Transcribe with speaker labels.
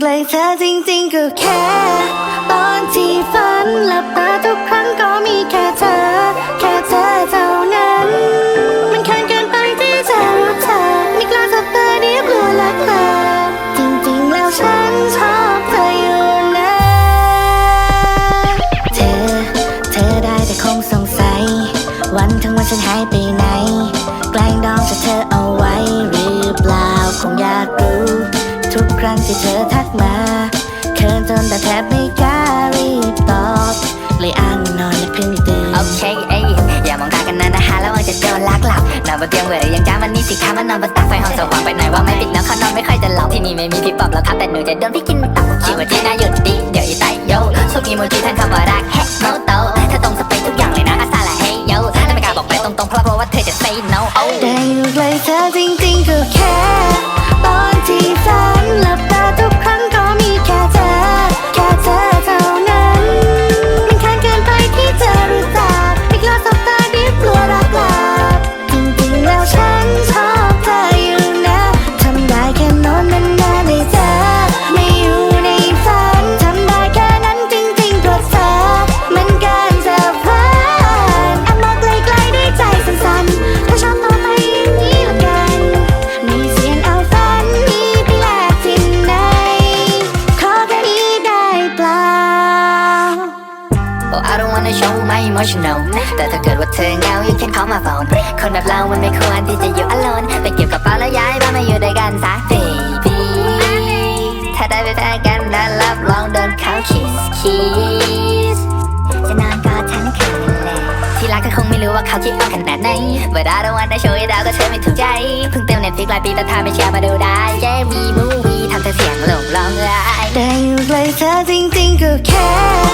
Speaker 1: ใกล้เธอจริงๆก็แค่ ตอนที่ฝันหลับตาทุกครั้งก็มีแค่เธอ แค่เธอเท่านั้น มันแค้นเกินไปที่จะรู้เธอไม่กล้าสบตาเดียวกลัวลักเลอจริงๆแล้วฉันชอบเธออยู่นะเธอ เธอได้แต่คงสงสัย วันทั้งวันฉันหายไปไหน แกล้งดองจะเธอเอาไว้หรือเปล่าคงอยากรู้ รั้งที่เธอทักมาเขินจนแต่แทบไม่กล้ารีบตอบเลยอ้างนอนและเพิ่งตื่น
Speaker 2: โอเคเอ้ยอย่ามองตากันนานนะฮะแล้วว่าจะโดนลักหลับนอนบนเตียงเวรยังจ้ามันนี่สิคะมันนอนบนตักไฟห้องสว่างไปไหนว่าไม่ปิดนะเขานอนไม่ค่อยจะหลับที่นี่ไม่มีพี่ปอบแล้วครับแต่หนูจะโดนพี่กินตับชีวิตที่น่าหยุดดิเดี๋ยวอีไตโยสุกอีโมจิแทนคำว่ารักแฮโนโตถ้าตรงสเปคทุกอย่างเลยนะอาซาละเฮโยแล้วไม่กล้าบอกไปตรงๆเพราะกลัวว่าเธอจะ say no โอ้
Speaker 1: ได้อยู่ใกล้เธอจริงๆก็แค่
Speaker 2: Oh I don't wanna show my emotional แต่ถ้าเกิดว่าเธอเหงา you can call my phone คนแบบเรามันไม่ควรที่จะอยู่ alone ไปเก็บกระเป๋าแล้วย้ายบ้านมาอยู่ด้วยกันซะ baby ถ้าได้ไปแพ้กันนะรับรองโดนเขา kiss kiss จะนอนกอดฉันคืนเลยที่รักเธอคงไม่รู้ว่าเขาคิดว่าขนาดไหน But I don't wanna show it out ก็เธอไม่ถูกใจ เพิ่งเติม Netflix หลายปีแต่ถ้าไม่เชื่อมาดูได้ Yeah we movie ทำเธอเสียงหลงร้องไห้
Speaker 1: ได้อยู่ใกล้เธอจริงๆก็แค่